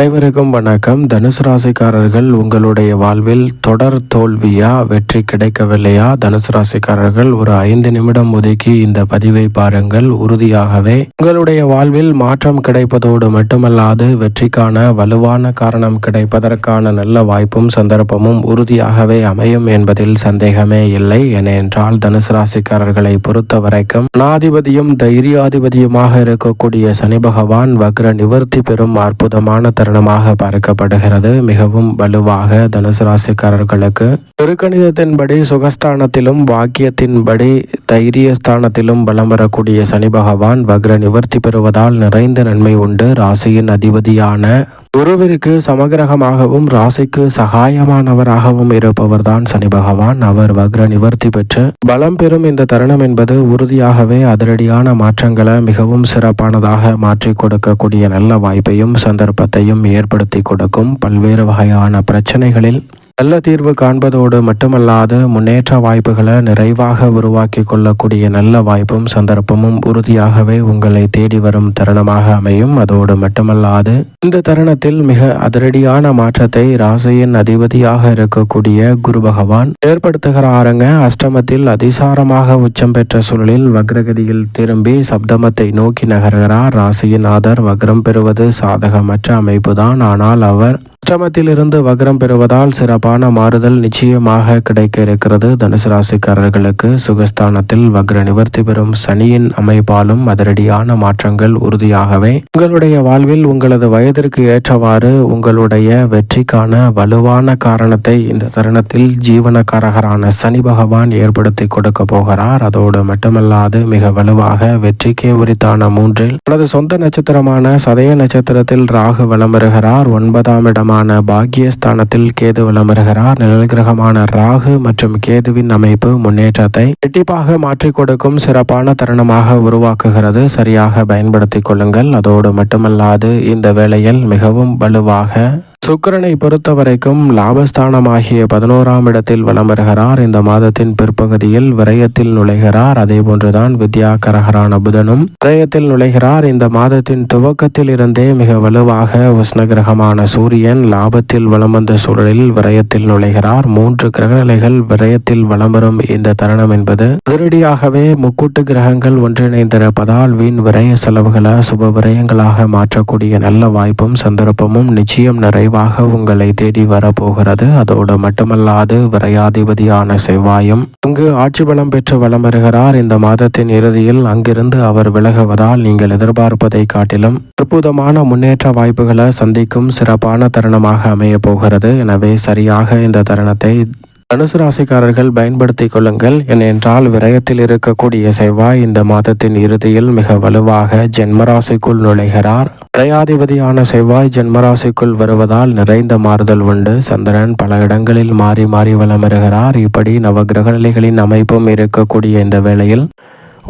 அனைவருக்கும் வணக்கம். தனுசு ராசிக்காரர்கள் உங்களுடைய வாழ்வில் தொடர் தோல்வியா வெற்றி கிடைக்கவில்லையா? தனுசு ராசிக்காரர்கள் ஒரு ஐந்து நிமிடம் ஒதுக்கி இந்த பதிவை பாருங்கள். உறுதியாகவே உங்களுடைய வாழ்வில் மாற்றம் கிடைப்பதோடு மட்டுமல்லாது வெற்றிக்கான வலுவான காரணம் கிடைப்பதற்கான நல்ல வாய்ப்பும் சந்தர்ப்பமும் உறுதியாகவே அமையும் என்பதில் சந்தேகமே இல்லை. ஏனென்றால் தனுசு ராசிக்காரர்களை பொறுத்த வரைக்கும் நாதிபதியும் தைரியாதிபதியுமாக இருக்கக்கூடிய சனி பகவான் வக்ர நிவர்த்தி பெறும் அற்புதமான தருணமாக பார்க்கப்படுகிறது. மிகவும் வலுவாக தனுசு ராசிக்காரர்களுக்கு திருக்கணிதத்தின்படி சுகஸ்தானத்திலும் வாக்கியத்தின்படி தைரியஸ்தானத்திலும் பலம் வரக்கூடிய சனி பகவான் வக்ர நிவர்த்தி பெறுவதால் நிறைந்த நன்மை உண்டு. ராசியின் அதிபதியான குருவிற்கு சமகிரகமாகவும் ராசிக்கு சகாயமானவராகவும் இருப்பவர்தான் சனி பகவான். அவர் வக்ர நிவர்த்தி பெற்று பலம் பெறும் இந்த தருணம் என்பது உறுதியாகவே அதிரடியான மாற்றங்களை மிகவும் சிறப்பானதாக மாற்றி கொடுக்கக்கூடிய நல்ல வாய்ப்பையும் சந்தர்ப்பத்தையும் ஏற்படுத்தி கொடுக்கும். பல்வேறு வகையான பிரச்சனைகளில் நல்ல தீர்வு காண்பதோடு மட்டுமல்லாது முன்னேற்ற வாய்ப்புகளை நிறைவாக உருவாக்கி கொள்ளக்கூடிய நல்ல வாய்ப்பும் சந்தர்ப்பமும் உறுதியாகவே உங்களை தேடி வரும் தருணமாக அமையும். அதோடு மட்டுமல்லாது இந்த தருணத்தில் மிக அதிரடியான மாற்றத்தை ராசியின் அதிபதியாக இருக்கக்கூடிய குரு பகவான் ஏற்படுத்துகிறாருங்க. அஷ்டமத்தில் அதிசாரமாக உச்சம் பெற்ற சூழலில் வக்ரகதியில் திரும்பி சப்தமத்தை நோக்கி நகர்கிறார். ராசியின் ஆதர் வக்ரம் பெறுவது சாதகமற்ற அமைப்புதான். ஆனால் அவர் அஷ்டமத்திலிருந்து வக்ரம் பெறுவதால் சிறப்பான மாறுதல் நிச்சயமாக கிடைக்க இருக்கிறது தனுசு ராசிக்காரர்களுக்கு சுகஸ்தானத்தில் வக்ர நிவர்த்தி பெறும் சனியின் அமைப்பாலும் அதிரடியான மாற்றங்கள் உறுதியாகவே. உங்களுடைய வாழ்வில் உங்களது வயதிற்கு ஏற்றவாறு உங்களுடைய வெற்றிக்கான வலுவான காரணத்தை இந்த தருணத்தில் ஜீவனக்காரகரான சனி பகவான் ஏற்படுத்தி கொடுக்க போகிறார். அதோடு மட்டுமல்லாது மிக வலுவாக வெற்றிக்கே உரித்தான மூன்றில். தனது சொந்த நட்சத்திரமான சதய நட்சத்திரத்தில் ராகு வலம் பெறுகிறார் ஒன்பதாம் கிரகமான பாக்யஸ்தானத்தில் கேது விளம்பருகிறார் நிழல் கிரகமான ராகு மற்றும் கேதுவின் அமைப்பு முன்னேற்றத்தை இரட்டிப்பாக மாற்றிக் கொடுக்கும் சிறப்பான தருணமாக உருவாக்குகிறது. சரியாக பயன்படுத்திக் கொள்ளுங்கள். அதோடு மட்டுமல்லாது இந்த வேளையில் மிகவும் வலுவாக சுக்கரனை பொறுத்த வரைக்கும் லாபஸ்தானமாகிய பதினோராம் இடத்தில் வலம் வருகிறார். இந்த மாதத்தின் பிற்பகுதியில் விரயத்தில் நுழைகிறார். அதே போன்றுதான் வித்யா கரகரான புதனும் விரயத்தில் நுழைகிறார். இந்த மாதத்தின் துவக்கத்தில் இருந்தே மிக வலுவாக உஷ்ண கிரகமான சூரியன் லாபத்தில் வலம் வந்த சூழலில் விரயத்தில் நுழைகிறார். மூன்று கிரகநிலைகள் விரயத்தில் வலம் வரும் இந்த தருணம் என்பது அதிரடியாகவே முக்கூட்டு கிரகங்கள் ஒன்றிணைந்திருப்பதால் வீண் விரய செலவுகளை சுப விரயங்களாக மாற்றக்கூடிய நல்ல வாய்ப்பும் சந்தர்ப்பமும் நிச்சயம் நிறைவாக உங்களை தேடி வரப்போகிறது. அதோடு மட்டுமல்லாது விரையாதிபதியான செவ்வாயும் அங்கு ஆட்சி பலம் பெற்று வலம் வருகிறார். இந்த மாதத்தின் இறுதியில் அங்கிருந்து அவர் விலகுவதால் நீங்கள் எதிர்பார்ப்பதை காட்டிலும் அற்புதமான முன்னேற்ற வாய்ப்புகளை சந்திக்கும் சிறப்பான தருணமாக அமைய போகிறது. எனவே சரியாக இந்த தருணத்தை தனுசு ராசிக்காரர்கள் பயன்படுத்திக் கொள்ளுங்கள். ஏனென்றால் விரயத்தில் இருக்கக்கூடிய செவ்வாய் இந்த மாதத்தின் இறுதியில் மிக வலுவாக ஜென்மராசிக்குள் நுழைகிறார். விரையாதிபதியான செவ்வாய் ஜென்மராசிக்குள் வருவதால் நிறைந்த மாறுதல் உண்டு. சந்திரன் பல இடங்களில் மாறி மாறி வலம் இப்படி நவகிரக நிலைகளின் அமைப்பும் இருக்கக்கூடிய இந்த வேளையில்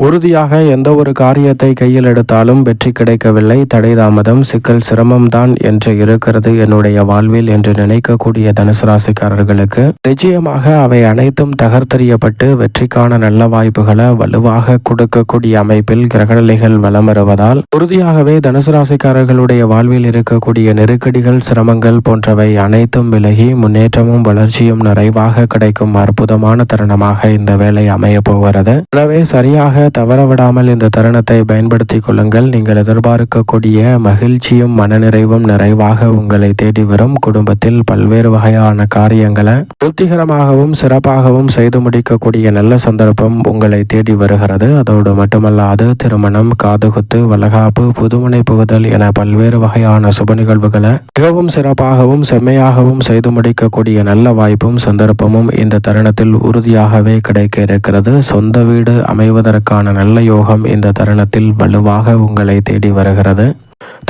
உறுதியாக எந்த ஒரு காரியத்தை கையில் எடுத்தாலும் வெற்றி கிடைக்கவில்லை. தடை தாமதம் சிக்கல் சிரமம்தான் என்று இருக்கிறது என்னுடைய வாழ்வில் என்று நினைக்கக்கூடிய தனுசு ராசிக்காரர்களுக்கு. நிச்சயமாக அவை அனைத்தும் தகர்த்தெறியப்பட்டு வெற்றிக்கான நல்ல வாய்ப்புகளை வலுவாக கொடுக்கக்கூடிய அமைப்பில் கிரகநிலைகள் வலம் வருவதால் உறுதியாகவே தனுசு ராசிக்காரர்களுடைய வாழ்வில் இருக்கக்கூடிய நெருக்கடிகள் சிரமங்கள் போன்றவை அனைத்தும் விலகி முன்னேற்றமும் வளர்ச்சியும் நிறைவாக கிடைக்கும் அற்புதமான தருணமாக இந்த வேலை அமைய போகிறது. எனவே சரியாக தவற விடாமல் இந்த தருணத்தை பயன்படுத்திக் கொள்ளுங்கள். நீங்கள் எதிர்பார்க்கக்கூடிய மகிழ்ச்சியும் மனநிறைவும் நிறைவாக உங்களை தேடி வரும். குடும்பத்தில் பல்வேறு வகையான காரியங்களை திருப்திகரமாகவும் சிறப்பாகவும் செய்து முடிக்கக்கூடிய நல்ல சந்தர்ப்பம் உங்களை தேடி வருகிறது. அதோடு மட்டுமல்லாது திருமணம் காதுகுத்து வளகாப்பு புதுமனை புகுதல் என பல்வேறு வகையான சுப நிகழ்வுகளை மிகவும் சிறப்பாகவும் செம்மையாகவும் செய்து முடிக்கக்கூடிய நல்ல வாய்ப்பும் சந்தர்ப்பமும் இந்த தருணத்தில் உறுதியாகவே கிடைக்க இருக்கிறது. சொந்த வீடு அமைவதற்கான நல்ல யோகம் இந்த தருணத்தில் வலுவாக உங்களை தேடி வருகிறது.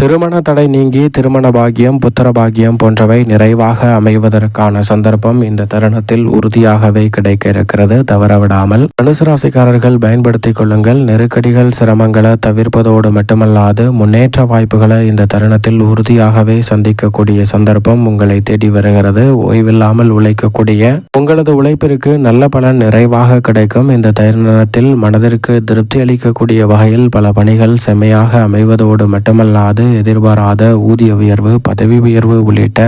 திருமண தடை நீங்கி திருமண பாகியம் புத்திர பாகியம் போன்றவை நிறைவாக அமைவதற்கான சந்தர்ப்பம் இந்த தருணத்தில் உறுதியாகவே கிடைக்க இருக்கிறது. தவறவிடாமல் தனுசு ராசிக்காரர்கள் பயன்படுத்திக் கொள்ளுங்கள். நெருக்கடிகள் சிரமங்களை தவிர்ப்பதோடு மட்டுமல்லாது முன்னேற்ற வாய்ப்புகளை இந்த தருணத்தில் உறுதியாகவே சந்திக்கக்கூடிய சந்தர்ப்பம் உங்களை தேடி வருகிறது. ஓய்வில்லாமல் உழைக்கக்கூடிய உங்களது உழைப்பிற்கு நல்ல பலன் நிறைவாக கிடைக்கும். இந்த தருணத்தில் மனதிற்கு திருப்தி அளிக்கக்கூடிய வகையில் பல பணிகள் செம்மையாக அமைவதோடு மட்டுமல்லாது எதிர்பாராத ஊதிய உயர்வு பதவி உயர்வு உள்ளிட்ட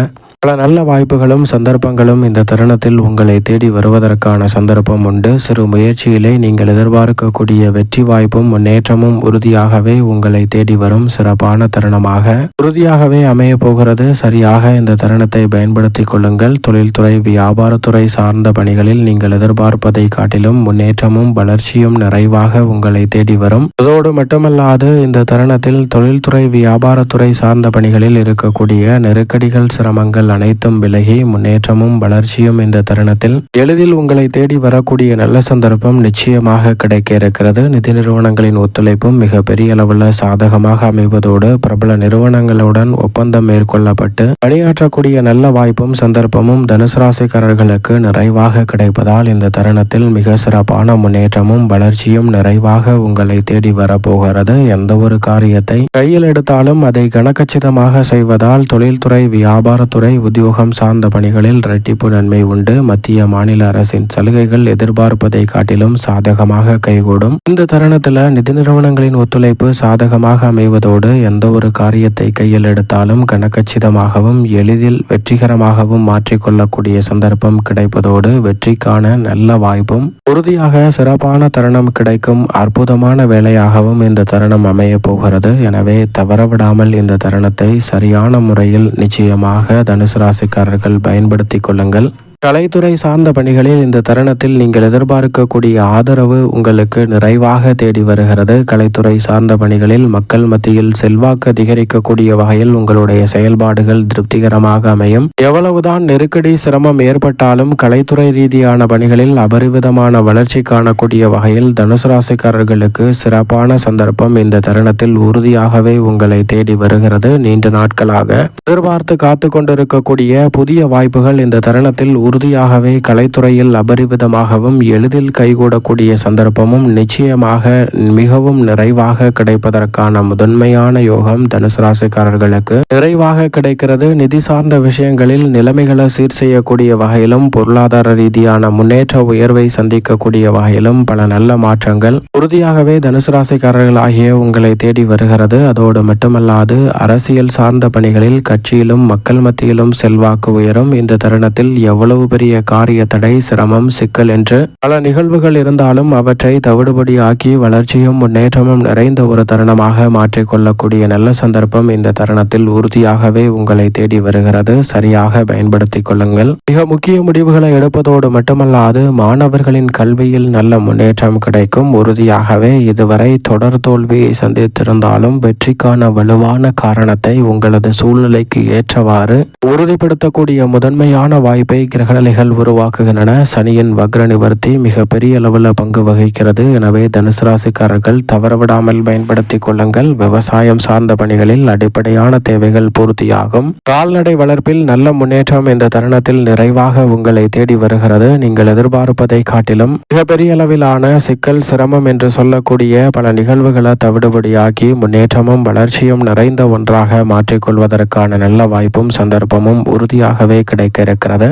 பல நல்ல வாய்ப்புகளும் சந்தர்ப்பங்களும் இந்த தருணத்தில் உங்களை தேடி வருவதற்கான சந்தர்ப்பம் உண்டு. சிறு முயற்சியிலே நீங்கள் எதிர்பார்க்கக்கூடிய வெற்றி வாய்ப்பும் முன்னேற்றமும் உறுதியாகவே உங்களை தேடி வரும் சிறப்பான தருணமாக. உறுதியாகவே அமைய போகிறது. சரியாக இந்த தருணத்தை பயன்படுத்திக் கொள்ளுங்கள். தொழில்துறை வியாபாரத்துறை சார்ந்த பணிகளில் நீங்கள் எதிர்பார்ப்பதை காட்டிலும் முன்னேற்றமும் வளர்ச்சியும் நிறைவாக உங்களை தேடி வரும். அதோடு மட்டுமல்லாது இந்த தருணத்தில் தொழில்துறை வியாபாரத்துறை சார்ந்த பணிகளில் இருக்கக்கூடிய நெருக்கடிகள் சிரமங்கள் அனைத்தும் விலகி முன்னேற்றமும் வளர்ச்சியும் இந்த தருணத்தில் எளிதில் உங்களை தேடி வரக்கூடிய நல்ல சந்தர்ப்பம் நிச்சயமாக கிடைக்க இருக்கிறது. நிதி நிறுவனங்களின் ஒத்துழைப்பும் மிக பெரிய அளவில் சாதகமாக அமைவதோடு பிரபல நிறுவனங்களுடன் ஒப்பந்தம் மேற்கொள்ளப்பட்டு பணியாற்றக்கூடிய நல்ல வாய்ப்பும் சந்தர்ப்பமும் தனுசு ராசிக்காரர்களுக்கு நிறைவாக கிடைப்பதால் இந்த தருணத்தில் மிக சிறப்பான முன்னேற்றமும் வளர்ச்சியும் நிறைவாக உங்களை தேடி வரப்போகிறது. எந்த ஒரு காரியத்தை கையில் எடுத்தாலும் அதை கனக்கச்சிதமாக செய்வதால் தொழில்துறை வியாபாரத்துறை உத்தியோகம் சார்ந்த பணிகளில் இரட்டிப்பு நன்மை உண்டு. மத்திய மாநில அரசின் சலுகைகள் எதிர்பார்ப்பதை காட்டிலும் சாதகமாக கைகூடும். இந்த தருணத்தில் நிதி நிறுவனங்களின் ஒத்துழைப்பு சாதகமாக அமைவதோடு எந்த ஒரு காரியத்தை கையில் எடுத்தாலும் கணக்கச்சிதமாகவும் எளிதில் வெற்றிகரமாகவும் மாற்றிக்கொள்ளக்கூடிய சந்தர்ப்பம் கிடைப்பதோடு வெற்றிக்கான நல்ல வாய்ப்பும் உறுதியாக சிறப்பான தருணம் கிடைக்கும் அற்புதமான வேலையாகவும் இந்த தருணம் அமைய போகிறது. எனவே தவறவிடாமல் இந்த தருணத்தை சரியான முறையில் நிச்சயமாக தனுசு ராசிக்காரர்கள் பயன்படுத்திக் கொள்ளுங்கள். கலைத்துறை சார்ந்த பணிகளில் இந்த தருணத்தில் நீங்கள் எதிர்பார்க்கக்கூடிய ஆதரவு உங்களுக்கு நிறைவாக தேடி வருகிறது. கலைத்துறை சார்ந்த பணிகளில் மக்கள் மத்தியில் செல்வாக்கு அதிகரிக்கக்கூடிய வகையில் உங்களுடைய செயல்பாடுகள் திருப்திகரமாக அமையும். எவ்வளவுதான் நெருக்கடி சிரமம் ஏற்பட்டாலும் கலைத்துறை ரீதியான பணிகளில் அபரிவிதமான வளர்ச்சி காணக்கூடிய வகையில் தனுசு ராசிக்காரர்களுக்கு சிறப்பான சந்தர்ப்பம் இந்த தருணத்தில் உறுதியாகவே உங்களை தேடி வருகிறது. நீண்ட நாட்களாக எதிர்பார்த்து காத்து கொண்டிருக்கக்கூடிய புதிய வாய்ப்புகள் இந்த தருணத்தில் உறுதியாகவே கலைத்துறையில் அபரிவிதமாகவும் எளிதில் கைகூடக்கூடிய சந்தர்ப்பமும் நிச்சயமாக மிகவும் நிறைவாக கிடைப்பதற்கான முதன்மையான யோகம் தனுசு ராசிக்காரர்களுக்கு. நிறைவாக கிடைக்கிறது. நிதி சார்ந்த விஷயங்களில் நிலைமைகளை சீர் செய்யக்கூடிய வகையிலும் பொருளாதார ரீதியான முன்னேற்ற உயர்வை சந்திக்கக்கூடிய வகையிலும் பல நல்ல மாற்றங்கள். உறுதியாகவே தனுசு ராசிக்காரர்கள் ஆகிய உங்களை தேடி வருகிறது. அதோடு மட்டுமல்லாது அரசியல் சார்ந்த பணிகளில் கட்சியிலும் மக்கள் மத்தியிலும் செல்வாக்கு உயரும். இந்த தருணத்தில் எவ்வளவு பெரிய காரிய தடை சிரமம் சிக்கல் என்று பல நிகழ்வுகள் இருந்தாலும் அவற்றை தவிடுபடியாக்கி வளர்ச்சியும் முன்னேற்றமும் நிறைந்த ஒரு தருணமாக மாற்றிக்கொள்ளக்கூடிய நல்ல சந்தர்ப்பம் இந்த தருணத்தில் உறுதியாகவே உங்களை தேடி வருகிறது. சரியாக பயன்படுத்திக் கொள்ளுங்கள். மிக முக்கிய முடிவுகளை எடுப்பதோடு மட்டுமல்லாது மாணவர்களின் கல்வியில் நல்ல முன்னேற்றம் கிடைக்கும். உறுதியாகவே இதுவரை தொடர் தோல்வியை சந்தித்திருந்தாலும் வெற்றிக்கான வலுவான காரணத்தை உங்களது சூழ்நிலைக்கு ஏற்றவாறு உறுதிப்படுத்தக்கூடிய முதன்மையான வாய்ப்பை கிரக கிரகநிலைகள் உருவாக்குகின்றன. சனியின் வக்ர நிவர்த்தி மிக பெரிய அளவில் பங்கு வகிக்கிறது. எனவே தனுசு ராசிக்காரர்கள் தவறவிடாமல் பயன்படுத்தி கொள்ளுங்கள். விவசாயம் சார்ந்த பணிகளில் அடிப்படையான தேவைகள் பூர்த்தியாகும். கால்நடை வளர்ப்பில் நல்ல முன்னேற்றம் இந்த தருணத்தில் நிறைவாக உங்களை தேடி வருகிறது. நீங்கள் எதிர்பார்ப்பதை காட்டிலும் மிகப்பெரிய அளவிலான சிக்கல் சிரமம் என்று சொல்லக்கூடிய பல நிகழ்வுகளை தவிடுபடியாக்கி முன்னேற்றமும் வளர்ச்சியும் நிறைந்த ஒன்றாக மாற்றிக்கொள்வதற்கான நல்ல வாய்ப்பும் சந்தர்ப்பமும் உறுதியாகவே கிடைக்க இருக்கிறது.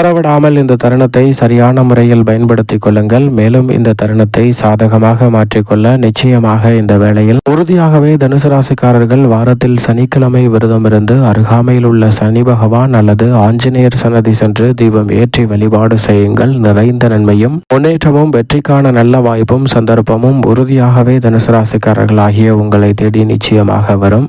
தவறவிடாமல் இந்த தருணத்தை சரியான முறையில் பயன்படுத்தி கொள்ளுங்கள். மேலும் இந்த தருணத்தை சாதகமாக மாற்றிக்கொள்ள நிச்சயமாக இந்த வேளையில் உறுதியாகவே தனுசு ராசிக்காரர்கள் வாரத்தில் சனிக்கிழமை விரதமிருந்து அருகாமையில் உள்ள சனி பகவான் அல்லது ஆஞ்சநேயர் சன்னதி சென்று தீபம் ஏற்றி வழிபாடு செய்யுங்கள். நிறைந்த நன்மையும் முன்னேற்றமும் வெற்றிக்கான நல்ல வாய்ப்பும் சந்தர்ப்பமும் உறுதியாகவே தனுசு ராசிக்காரர்கள் ஆகிய உங்களை தேடி நிச்சயமாக வரும்.